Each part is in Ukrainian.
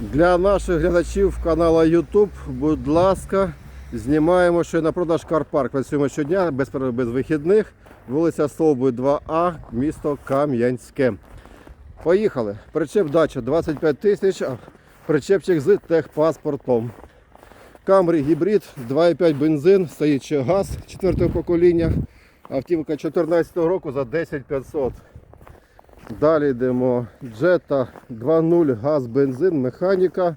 Для наших глядачів каналу YouTube, будь ласка, знімаємо ще на продаж карпарк. Працюємо щодня, без без вихідних. Вулиця Стовбуй 2А, місто Кам'янське. Поїхали. Причеп дача 25 тисяч, причепчик з техпаспортом. Камрі гібрид, 2,5 бензин, стоїть ще газ 4 покоління. Автівка 2014 року за 10500. Далі йдемо. Jetta 2.0 газ, бензин, механіка.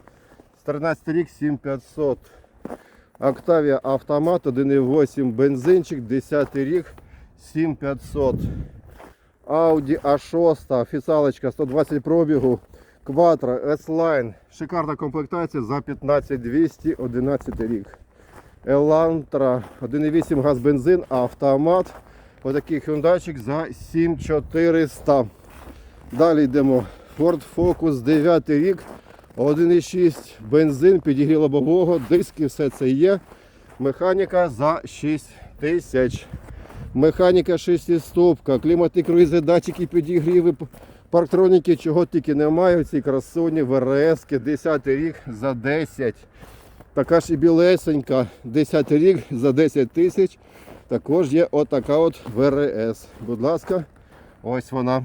13 рік 7500. Octavia автомат 1.8 бензинчик, 10 рік 7500. Audi A6, офіціалочка 120 пробігу. Quattro S-Line. Шикарна комплектація за 15200, 11 рік. Elantra 1.8 газ бензин, автомат. Отакий хюндайчик за 7400. Далі йдемо. Ford Focus 9 рік, 1,6 бензин, підігрів лобового, диски, все це є. Механіка за 6 тисяч. Механіка 6 стопка, клімати круїзи, датчики, підігріви, парктроніки, чого тільки немає. Ці красуні, ВРС, 10 рік за 10. Така ж і білесенька, 10 рік за 10 тисяч. Також є отака от ВРС. Будь ласка, ось вона.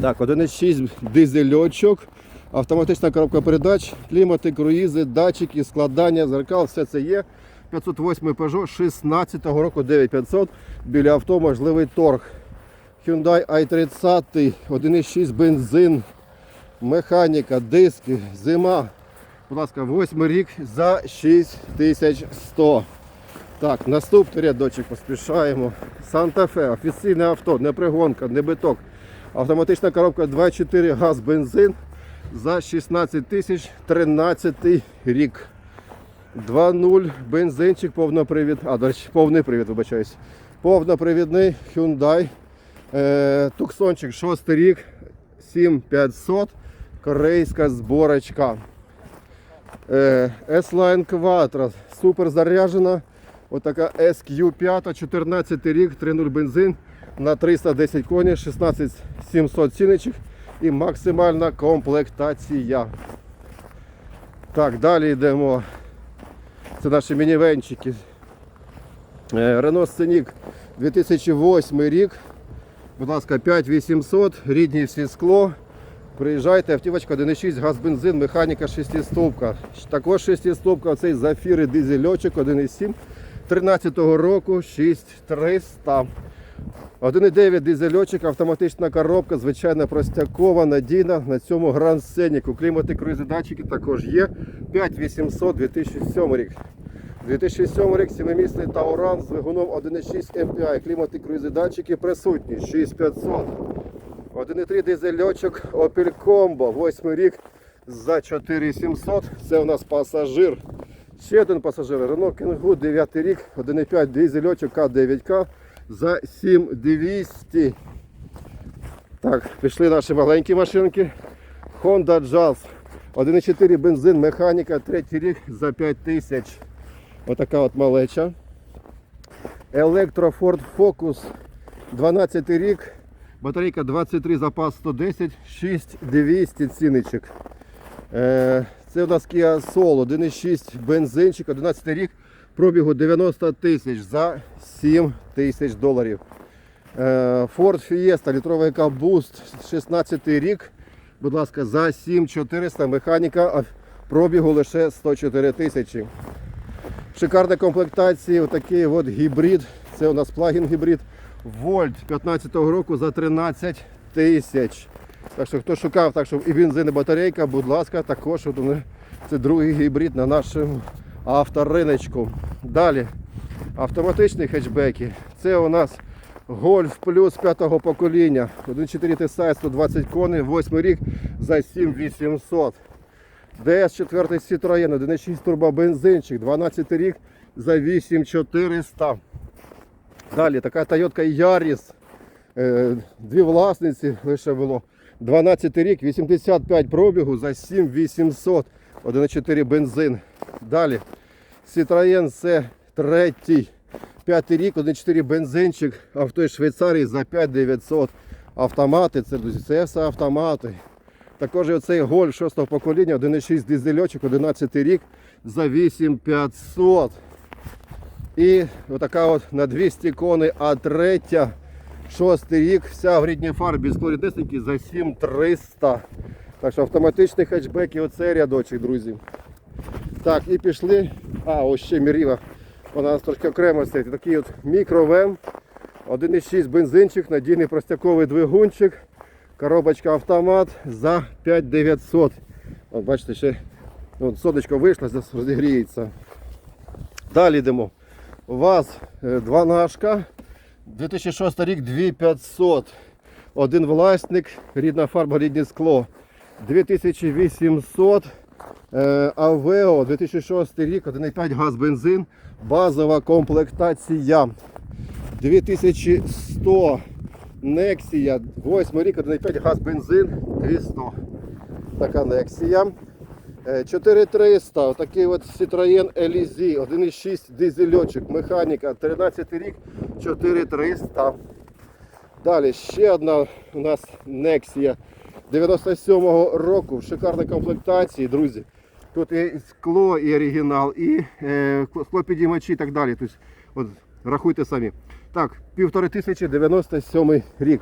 Так, 1,6 дизельочок, автоматична коробка передач, клімати, круїзи, датчики, складання, зеркал, все це є. 508 Peugeot 16 року 9500. Біля авто можливий торг. Hyundai i30, 1,6 бензин, механіка, диски, зима. Будь ласка, 8 рік за 6100. Так, наступний рядочок поспішаємо. Санта-Фе, офіційне авто, не пригонка, не биток. Автоматична коробка 2.4 газ бензин за 16 тисяч 13 рік. 2.0 бензинчик, повнопривід. А, речі, повний привід, вибачаюсь. Повнопривідний Hyundai. Е, Туксончик 6 рік, 7500. Корейська зборочка. Е, S-Line Quattro, супер заряджена. Отака SQ5, 14 рік, 3.0 бензин на 310 коней, 16700 ціничок і максимальна комплектація. Так, далі йдемо. Це наші мінівенчики. Renault Scenic 2008 рік. Будь ласка, 5800, рідні всі скло. Приїжджайте, автівочка 1.6, газ, бензин, механіка 6-стовка. Також 6-стовка, цей дизельочок 1.7 13 року 6300. 1.9 дизельочок, автоматична коробка, звичайно простякова, надійна. На цьому Grand Scenic. Клімати круїзи датчики також є. 5800 2007 рік. 2007 рік 7-місний Тауран з двигуном 1.6 MPI. Клімати круїзи датчики присутні. 6500. 1.3 дизельочок Opel Combo, 8 рік за 4700. Це у нас пасажир. Ще один пасажир. Renault Kangoo, 9 рік, 1.5 дизельочок К9К за 7200. Так, пішли наші маленькі машинки. Honda Jazz. 1.4 бензин, механіка, третій рік за 5000. Отака от малеча. Електро Ford Focus 12 рік. Батарейка 23, запас 110, 6200 ціничок. Це у нас Kia Soul, 1,6 бензинчик, 11 рік, пробігу 90 тисяч за 7 тисяч доларів. Е, Ford Fiesta, літровий Boost, 16 рік, будь ласка, за 7400 механіка, пробігу лише 104 тисячі. Шикарна комплектація, отакий от гібрид. Це у нас плагін гібрид. Вольт 15-го року за 13 тисяч. Так що хто шукав, так що і бензин, і батарейка, будь ласка, також от це другий гібрид на нашому авториночку. Далі автоматичні хетчбеки. Це у нас Golf Plus 5 покоління. 1.4 TSI, 120 коней, 8 рік за 7800. DS4 Citroën, 1.6 турбобензинчик, 12 рік за 8400. Далі така Toyota Yaris. Е, Дві власниці лише було. 12 рік, 85 пробігу за 7800. 1.4 бензин. Далі Citroën C 3. П'ятий рік, 1.4 бензинчик, авто із Швейцарії за 5900. Автомати, це, друзі, це все автомати. Також і оцей голь 6 покоління, 1,6 дизельочок, 11 рік за 8500. І отака от на 200 коней, а третя, шостий рік, вся в рідній фарбі клорідесники за 7300. Так що автоматичний хетчбек і оцей рядочок, друзі. Так, і пішли. А, ось ще Міріва. Вона у нас трошки окремо стоїть. Такий от мікровен. 1,6 бензинчик, надійний простяковий двигунчик. Коробочка автомат за 5900. От бачите, ще от сонечко вийшло, зараз розігріється. Далі йдемо. У вас е, два нашка. 2006 рік 2500. Один власник, рідна фарба, рідне скло. 2800. Е, Авео 2006 рік, 1,5 газ бензин, базова комплектація. 2100 Нексія, 8 рік, 1,5 газ бензин, 200. Така Нексія. Е, 4300, отакий от Citroën Elise, 1,6 дизельочок, механіка, 13 рік, 4300. Далі ще одна у нас Nexia 97-го року в шикарній комплектації, друзі. Тут і скло, і оригінал, і е, склопідіймачі і так далі. Тобто, от, рахуйте самі. Так, півтори тисячі 97 рік.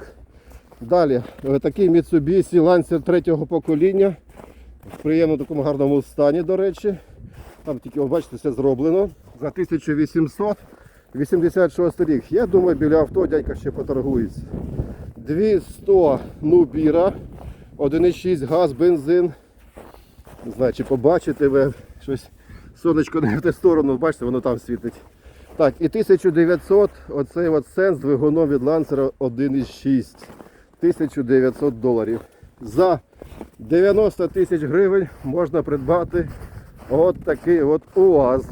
Далі, е, такий Mitsubishi Lancer третього покоління. В приємному такому гарному стані, до речі. Там тільки, от, бачите, все зроблено. За 1800 86 рік. Я думаю, біля авто дядька ще поторгується. 200 Нубіра, 1,6 газ, бензин. Не знаю, чи побачите ви щось. Сонечко не в ту сторону, бачите, воно там світить. Так, і 1900 оцей от сенс двигуном від ланцера 1,6. 1900 доларів. За 90 тисяч гривень можна придбати от такий от УАЗ.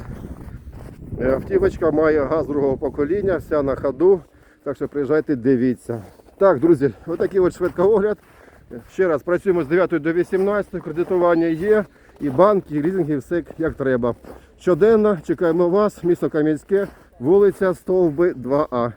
Е, Автівочка має газ другого покоління, вся на ходу. Так що приїжджайте, дивіться. Так, друзі, отакий от швидкоогляд. Ще раз працюємо з 9 до 18, кредитування є, і банки, і лізинги, все як треба. Щоденно чекаємо вас, місто Кам'янське, вулиця Стовби 2А.